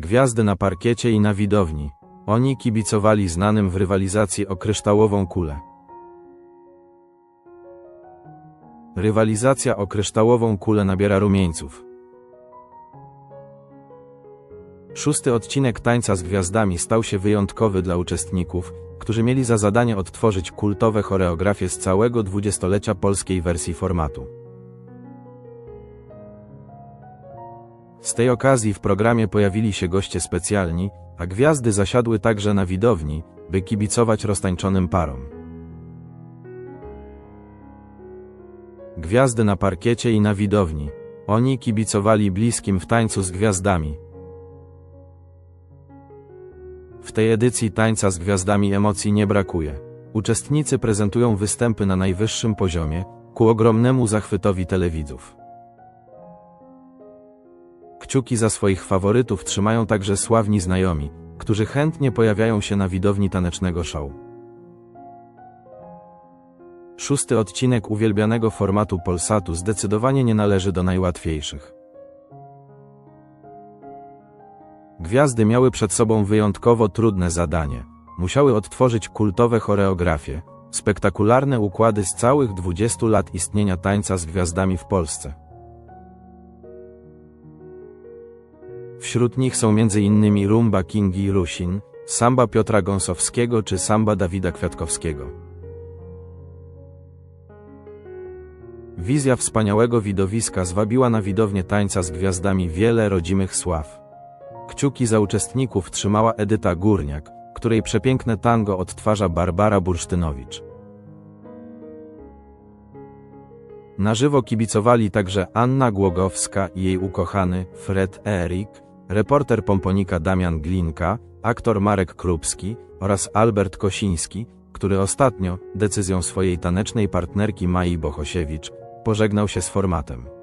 Gwiazdy na parkiecie i na widowni. Oni kibicowali znanym w rywalizacji o kryształową kulę. Rywalizacja o kryształową kulę nabiera rumieńców. Szósty odcinek Tańca z Gwiazdami stał się wyjątkowy dla uczestników, którzy mieli za zadanie odtworzyć kultowe choreografie z całego dwudziestolecia polskiej wersji formatu. Z tej okazji w programie pojawili się goście specjalni, a gwiazdy zasiadły także na widowni, by kibicować roztańczonym parom. Gwiazdy na parkiecie i na widowni. Oni kibicowali bliskim w tańcu z gwiazdami. W tej edycji tańca z gwiazdami emocji nie brakuje. Uczestnicy prezentują występy na najwyższym poziomie, ku ogromnemu zachwytowi telewidzów. Kciuki za swoich faworytów trzymają także sławni znajomi, którzy chętnie pojawiają się na widowni tanecznego show. Szósty odcinek uwielbianego formatu Polsatu zdecydowanie nie należy do najłatwiejszych. Gwiazdy miały przed sobą wyjątkowo trudne zadanie. Musiały odtworzyć kultowe choreografie, spektakularne układy z całych 20 lat istnienia tańca z gwiazdami w Polsce. Wśród nich są m.in. rumba Kingi Rusin, samba Piotra Gąsowskiego czy samba Dawida Kwiatkowskiego. Wizja wspaniałego widowiska zwabiła na widownię tańca z gwiazdami wiele rodzimych sław. Kciuki za uczestników trzymała Edyta Górniak, której przepiękne tango odtwarza Barbara Bursztynowicz. Na żywo kibicowali także Anna Głogowska i jej ukochany Fred Erik, reporter pomponika Damian Glinka, aktor Marek Krupski oraz Albert Kosiński, który ostatnio, decyzją swojej tanecznej partnerki Mai Bohosiewicz, pożegnał się z formatem.